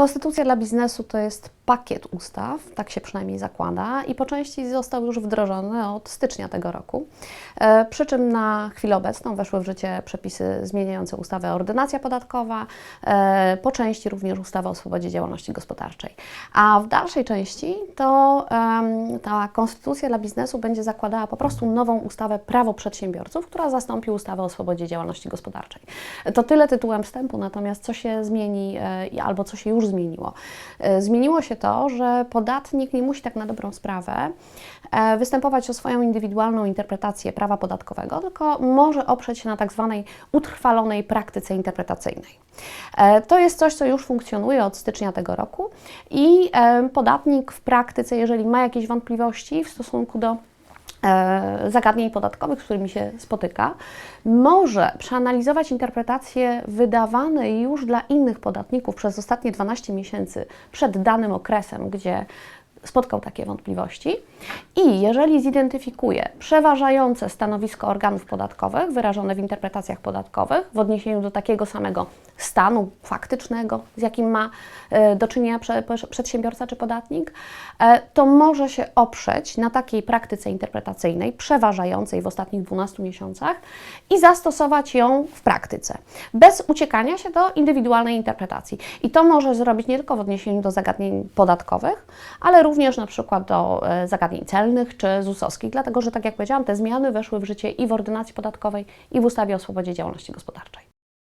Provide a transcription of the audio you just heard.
Konstytucja dla biznesu to jest pakiet ustaw, tak się przynajmniej zakłada, i po części został już wdrożony od stycznia tego roku. E, Przy czym na chwilę obecną weszły w życie przepisy zmieniające ustawę ordynacja podatkowa, e, po części również ustawę o swobodzie działalności gospodarczej. A w dalszej części to ta konstytucja dla biznesu będzie zakładała po prostu nową ustawę prawo przedsiębiorców, która zastąpi ustawę o swobodzie działalności gospodarczej. To tyle tytułem wstępu, natomiast co się zmieni e, albo co się już zmieniło? E, Zmieniło się to, że podatnik nie musi tak na dobrą sprawę e, występować o swoją indywidualną interpretację prawa podatkowego, tylko może oprzeć się na tak zwanej utrwalonej praktyce interpretacyjnej. E, To jest coś, co już funkcjonuje od stycznia tego roku i podatnik w praktyce, jeżeli ma jakieś wątpliwości w stosunku do zagadnień podatkowych, z którymi się spotyka, może przeanalizować interpretacje wydawane już dla innych podatników przez ostatnie 12 miesięcy przed danym okresem, gdzie spotkał takie wątpliwości. I jeżeli zidentyfikuje przeważające stanowisko organów podatkowych wyrażone w interpretacjach podatkowych w odniesieniu do takiego samego stanu faktycznego, z jakim ma e, do czynienia prze, prze- przedsiębiorca czy podatnik, e, to może się oprzeć na takiej praktyce interpretacyjnej przeważającej w ostatnich 12 miesiącach i zastosować ją w praktyce, bez uciekania się do indywidualnej interpretacji. I to może zrobić nie tylko w odniesieniu do zagadnień podatkowych, ale również na przykład do e, zagadnień celnych czy ZUS-owskich, dlatego że, tak jak powiedziałam, te zmiany weszły w życie i w ordynacji podatkowej, i w ustawie o swobodzie działalności gospodarczej.